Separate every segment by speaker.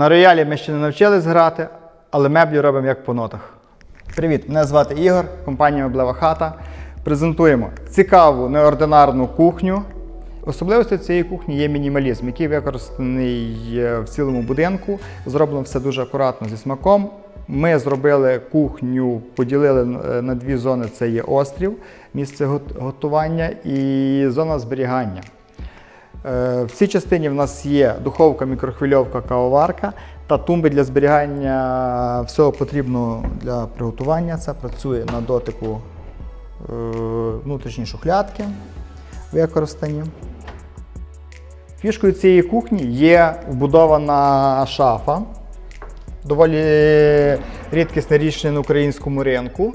Speaker 1: На роялі ми ще не навчились грати, але меблі робимо як по нотах. Привіт, мене звати Ігор, компанія Меблева хата. Презентуємо цікаву неординарну кухню. Особливістю цієї кухні є мінімалізм, який використаний е, в цілому будинку. Зроблено все дуже акуратно зі смаком. Ми зробили кухню, поділили е, на дві зони: це є острів, місце готування і зона зберігання. Е, В цій частині в нас є духовка, мікрохвильовка, кавоварка та тумби для зберігання всього потрібного для приготування. Це працює на дотику е, внутрішні шухлядки використані. Фішкою цієї кухні є вбудована шафа. Доволі рідкісне рішення на українському ринку.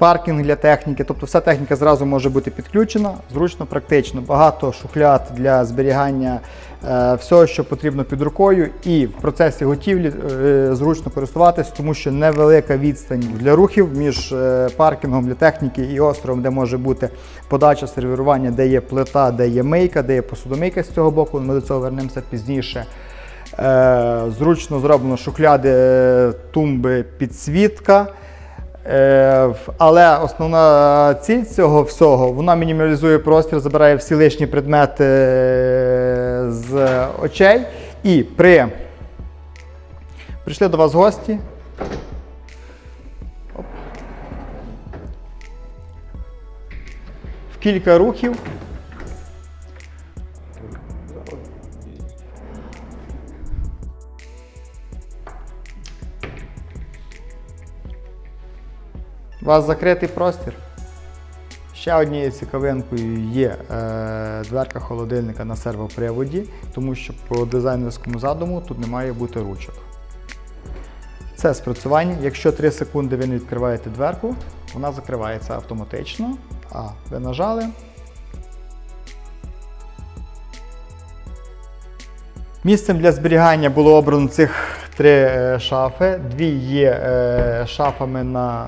Speaker 1: Паркінг для техніки, тобто вся техніка зразу може бути підключена, зручно, практично. Багато шухляд для зберігання е, всього, що потрібно під рукою, і в процесі готівлі е, зручно користуватись, тому що невелика відстань для рухів між е, паркінгом для техніки і островом, де може бути подача сервірування, де є плита, де є мийка, де є посудомийка з цього боку. Ми до цього вернемося пізніше. Зручно зроблено шухляди, тумби, підсвітка. Е, Але основна ціль цього всього вона мінімалізує простір, забирає всі лишні предмети е, з очей. І при прийшли до вас гості. В кілька рухів. У вас закритий простір. Ще однією цікавинкою є е, дверка холодильника на сервоприводі, тому що по дизайнерському задуму тут не має бути ручок. Це спрацювання. Якщо 3 секунди ви не відкриваєте дверку, вона закривається автоматично. А ви нажали. Місцем для зберігання було обрано цих три е, шафи. Дві є е, шафами на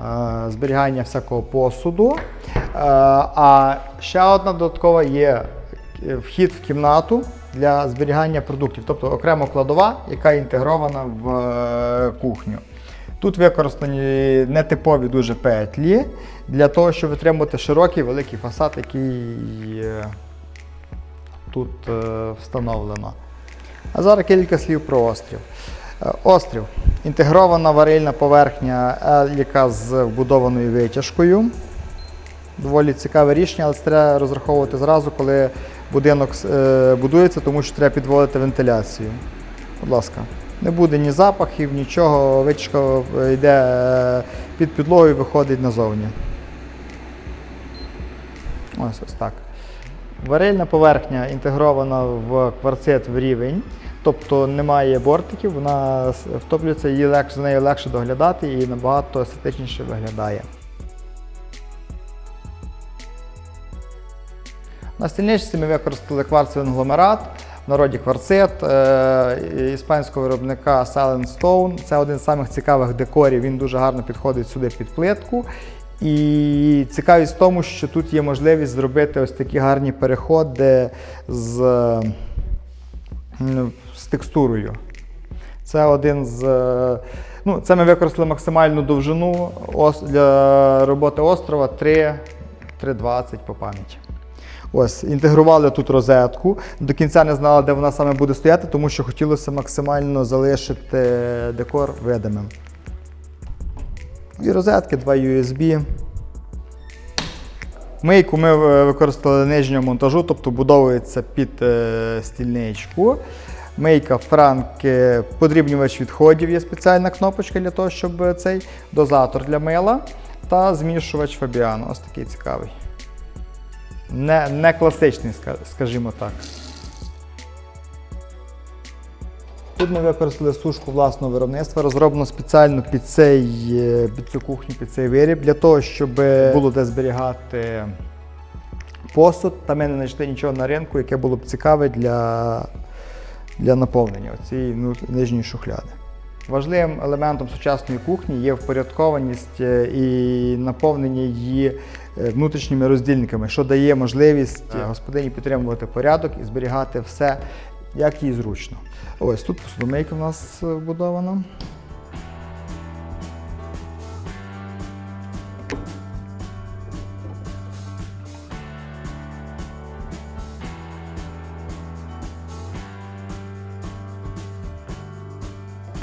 Speaker 1: е, зберігання всякого посуду. А ще одна додаткова є вхід в кімнату для зберігання продуктів, тобто окремо кладова, яка інтегрована в кухню. Тут використані нетипові дуже петлі для того, щоб витримувати широкий великий фасад, який тут встановлено. А зараз кілька слів про острів. Е, Острів інтегрована варильна поверхня, яка з вбудованою витяжкою. Доволі цікаве рішення, але це треба розраховувати зразу, коли будинок е, будується, тому що треба підводити вентиляцію. Будь ласка, не буде ні запахів, нічого. Витяжка е, йде під підлогою і виходить назовні. Ось ось так. Варильна поверхня інтегрована в кварцит в рівень, тобто немає бортиків, вона втоплюється, її легше, за нею легше доглядати і набагато естетичніше виглядає. На стільничці ми використали кварцевий інгломерат, в народі кварцит е, іспанського виробника Silent Stone. Це один з самих цікавих декорів, він дуже гарно підходить сюди під плитку. І цікавість в тому, що тут є можливість зробити ось такі гарні переходи з, з текстурою. Це один з. е, Ну, це ми використали максимальну довжину для роботи острова 3,20 по пам'яті. Ось, інтегрували тут розетку. До кінця не знали, де вона саме буде стояти, тому що хотілося максимально залишити декор видимим. І розетки, два USB. Мийку ми е, використали нижнього монтажу, тобто будовується під е, стільничку. Мийка франки, подрібнювач відходів є спеціальна кнопочка для того, щоб цей дозатор для мила та змішувач Fabiano. Ось такий цікавий. Не, не класичний, скажімо так. Тут ми використали сушку власного виробництва, розроблено спеціально під, цей, е, під цю кухню, під цей виріб, для того, щоб було де зберігати посуд, та ми не знайшли нічого на ринку, яке було б цікаве для, для наповнення цієї нижньої шухляди. Важливим елементом сучасної кухні є впорядкованість е, і наповнення її е, внутрішніми роздільниками, що дає можливість е, господині підтримувати порядок і зберігати все, як їй зручно. Ось тут посудомийка в нас вбудована.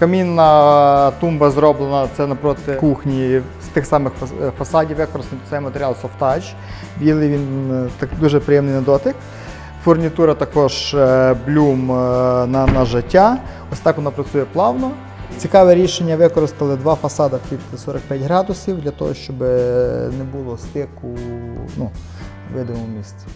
Speaker 1: Камінна тумба зроблена це напроти кухні з тих самих е, фасадів використаний цей матеріал Softtouch. Білий він е, так дуже приємний на дотик. Фурнітура також е, блюм на, на життя. Ось так вона працює плавно. Цікаве рішення використали два фасади під 45 градусів для того, щоб не було стику ну, видимому місці.